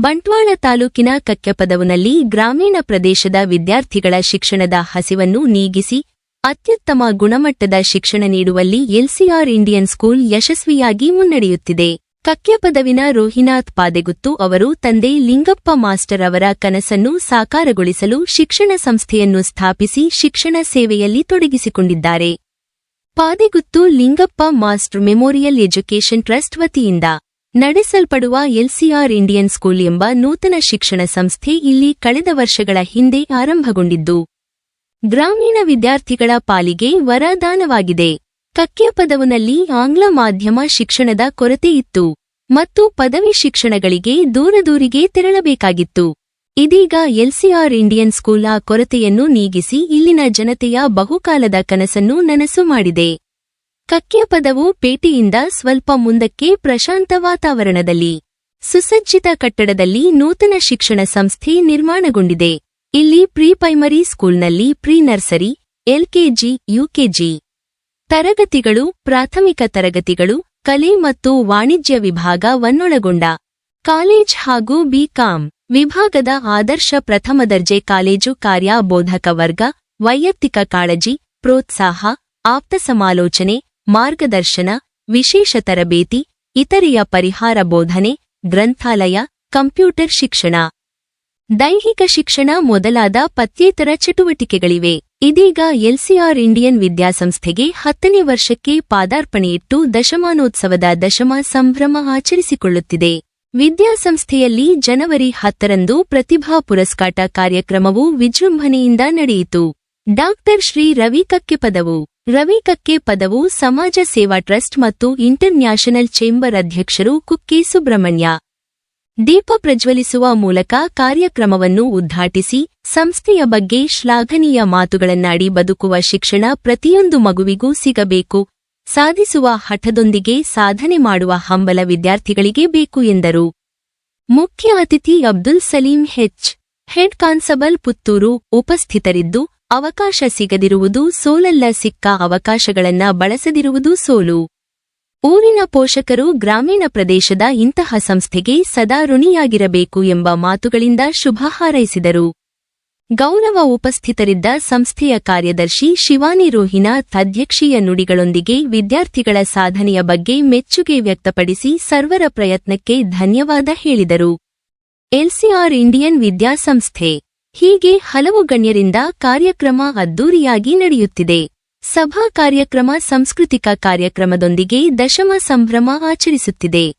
ಬಂಟ್ವಾಳ ತಾಲೂಕಿನ ಕಕ್ಕೆಪದವುನಲ್ಲಿ ಗ್ರಾಮೀಣ ಪ್ರದೇಶದ ವಿದ್ಯಾರ್ಥಿಗಳ ಶಿಕ್ಷಣದ ಹಸಿವನ್ನು ನೀಗಿಸಿ ಅತ್ಯುತ್ತಮ ಗುಣಮಟ್ಟದ ಶಿಕ್ಷಣ ನೀಡುವಲ್ಲಿ ಎಲ್ಸಿಆರ್ ಇಂಡಿಯನ್ ಸ್ಕೂಲ್ ಯಶಸ್ವಿಯಾಗಿ ಮುನ್ನಡೆಯುತ್ತಿದೆ. ಕಕ್ಕೆಪದವಿನ ರೋಹಿನಾಥ್ ಪಾದೆಗುತ್ತು ಅವರು ತಂದೆ ಲಿಂಗಪ್ಪ ಮಾಸ್ಟರ್ ಅವರ ಕನಸನ್ನು ಸಾಕಾರಗೊಳಿಸಲು ಶಿಕ್ಷಣ ಸಂಸ್ಥೆಯನ್ನು ಸ್ಥಾಪಿಸಿ ಶಿಕ್ಷಣ ಸೇವೆಯಲ್ಲಿ ತೊಡಗಿಸಿಕೊಂಡಿದ್ದಾರೆ. Padegutthu Lingappa master memorial education trust ವತಿಯಿಂದ ನಡೆಸಲ್ಪಡುವ ಎಲ್ಸಿಆರ್ ಇಂಡಿಯನ್ ಸ್ಕೂಲ್ ಎಂಬ ನೂತನ ಶಿಕ್ಷಣ ಸಂಸ್ಥೆ ಇಲ್ಲಿ ಕಳೆದ ವರ್ಷಗಳ ಹಿಂದೆ ಆರಂಭಗೊಂಡಿದ್ದು. ಗ್ರಾಮೀಣ ವಿದ್ಯಾರ್ಥಿಗಳ ಪಾಲಿಗೆ ವರದಾನವಾಗಿದೆ. ಕಕ್ಕೆಪದವುನಲ್ಲಿ ಆಂಗ್ಲ ಮಾಧ್ಯಮ ಶಿಕ್ಷಣದ ಕೊರತೆ ಇತ್ತು. ಮತ್ತು ಪದವಿ ಶಿಕ್ಷಣಗಳಿಗೆ ದೂರದೂರಿಗೆ ತೆರಳಬೇಕಾಗಿತ್ತು. ಇದೀಗ ಎಲ್ಸಿಆರ್ ಇಂಡಿಯನ್ ಸ್ಕೂಲ್ ಆ ಕೊರತೆಯನ್ನು ನೀಗಿಸಿ ಇಲ್ಲಿನ ಜನತೆಯ ಬಹುಕಾಲದ ಕನಸನ್ನು ನನಸು ಮಾಡಿದೆ. ಕಕ್ಕೆಪದವು ಪೇಟೆಯಿಂದ ಸ್ವಲ್ಪ ಮುಂದಕ್ಕೆ ಪ್ರಶಾಂತ ವಾತಾವರಣದಲ್ಲಿ. ಸುಸಜ್ಜಿತ ಕಟ್ಟಡದಲ್ಲಿ ನೂತನ ಶಿಕ್ಷಣ ಸಂಸ್ಥೆ ನಿರ್ಮಾಣಗೊಂಡಿದೆ. ಇಲ್ಲಿ ಪ್ರೀ ಪ್ರೈಮರಿ ಸ್ಕೂಲ್ನಲ್ಲಿ ಪ್ರೀ ನರ್ಸರಿ ಎಲ್ಕೆಜಿ, ಯುಕೆಜಿ ತರಗತಿಗಳು, ಪ್ರಾಥಮಿಕ ತರಗತಿಗಳು, ಕಲೆ ಮತ್ತು ವಾಣಿಜ್ಯ ವಿಭಾಗವನ್ನೊಳಗೊಂಡ ಕಾಲೇಜ್ ಹಾಗೂ ಬಿಕಾಂ ವಿಭಾಗದ ಆದರ್ಶ ಪ್ರಥಮ ದರ್ಜೆ ಕಾಲೇಜು ಕಾರ್ಯ ಬೋಧಕ ವರ್ಗ, ವೈಯಕ್ತಿಕ ಕಾಳಜಿ, ಪ್ರೋತ್ಸಾಹ, ಆಪ್ತ ಸಮಾಲೋಚನೆ ಮಾರ್ಗದರ್ಶನ, ವಿಶೇಷ ತರಬೇತಿ, ಇತರೆಯ ಪರಿಹಾರ ಬೋಧನೆ, ಗ್ರಂಥಾಲಯ, ಕಂಪ್ಯೂಟರ್ ಶಿಕ್ಷಣ. ದೈಹಿಕ ಶಿಕ್ಷಣ ಮೊದಲಾದ ಪತ್ಯೇತರ ಚಟುವಟಿಕೆಗಳಿವೆ. ಇದೀಗ ಎಲ್ಸಿಆರ್ ಇಂಡಿಯನ್ ವಿದ್ಯಾಸಂಸ್ಥೆಗೆ ಹತ್ತನೇ ವರ್ಷಕ್ಕೆ ಪಾದಾರ್ಪಣೆಯಿಟ್ಟು ದಶಮಾನೋತ್ಸವದ ದಶಮ ಸಂಭ್ರಮ ಆಚರಿಸಿಕೊಳ್ಳುತ್ತಿದೆ. ವಿದ್ಯಾಸಂಸ್ಥೆಯಲ್ಲಿ ಜನವರಿ ಹತ್ತರಂದು ಪ್ರತಿಭಾ ಪುರಸ್ಕಾಟ ಕಾರ್ಯಕ್ರಮವು ವಿಜೃಂಭಣೆಯಿಂದ ನಡೆಯಿತು. ಡಾಕ್ಟರ್ ಶ್ರೀ ರವಿ ಕಕ್ಕೆ ಪದವು. ರವಿ ಕಕ್ಕೆ ಪದವು ಸಮಾಜ ಸೇವಾ ಟ್ರಸ್ಟ್ ಮತ್ತು ಇಂಟರ್ ನ್ಯಾಷನಲ್ ಚೇಂಬರ್ ಅಧ್ಯಕ್ಷರು ಕುಕ್ಕೆ ಸುಬ್ರಹ್ಮಣ್ಯ. ದೀಪ ಪ್ರಜ್ವಲಿಸುವ ಮೂಲಕ ಕಾರ್ಯಕ್ರಮವನ್ನು ಉದ್ಘಾಟಿಸಿ, ಸಂಸ್ಥೆಯ ಬಗ್ಗೆ ಶ್ಲಾಘನೀಯ ಮಾತುಗಳನ್ನಾಡಿ ಬದುಕುವ ಶಿಕ್ಷಣ ಪ್ರತಿಯೊಂದು ಮಗುವಿಗೂ ಸಿಗಬೇಕು, ಸಾಧಿಸುವ ಹಠದೊಂದಿಗೆ ಸಾಧನೆ ಮಾಡುವ ಹಂಬಲ ವಿದ್ಯಾರ್ಥಿಗಳಿಗೆ ಬೇಕು ಎಂದರು. ಮುಖ್ಯ ಅತಿಥಿ Abdul Saleem H head constable Puttur ಉಪಸ್ಥಿತರಿದ್ದು ಅವಕಾಶ ಸಿಗದಿರುವುದು ಸೋಲಲ್ಲ ಸಿಕ್ಕ ಅವಕಾಶಗಳನ್ನ ಬಳಸದಿರುವುದು ಸೋಲು. ಊರಿನ ಪೋಷಕರು ಗ್ರಾಮೀಣ ಪ್ರದೇಶದ ಇಂತಹ ಸಂಸ್ಥೆಗೆ ಸದಾ ಋಣಿಯಾಗಿರಬೇಕು ಎಂಬ ಮಾತುಗಳಿಂದ ಶುಭ ಹಾರೈಸಿದರು. ಗೌರವ ಉಪಸ್ಥಿತರಿದ್ದ ಸಂಸ್ಥೆಯ ಕಾರ್ಯದರ್ಶಿ ಶಿವಾನಿ ರೋಹಿನಾಥ್ ಅಧ್ಯಕ್ಷೀಯ ನುಡಿಗಳೊಂದಿಗೆ ವಿದ್ಯಾರ್ಥಿಗಳ ಸಾಧನೆಯ ಬಗ್ಗೆ ಮೆಚ್ಚುಗೆ ವ್ಯಕ್ತಪಡಿಸಿ ಸರ್ವರ ಪ್ರಯತ್ನಕ್ಕೆ ಧನ್ಯವಾದ ಹೇಳಿದರು. ಎಲ್ಸಿಆರ್ ಇಂಡಿಯನ್ ವಿದ್ಯಾಸಂಸ್ಥೆ ಹೀಗೆ ಹಲವು ಗಣ್ಯರಿಂದ ಕಾರ್ಯಕ್ರಮ ಅದ್ದೂರಿಯಾಗಿ ನಡೆಯುತ್ತಿದೆ. ಸಭಾ ಕಾರ್ಯಕ್ರಮ ಸಾಂಸ್ಕೃತಿಕ ಕಾರ್ಯಕ್ರಮದೊಂದಿಗೆ ದಶಮ ಸಂಭ್ರಮ ಆಚರಿಸುತ್ತಿದೆ.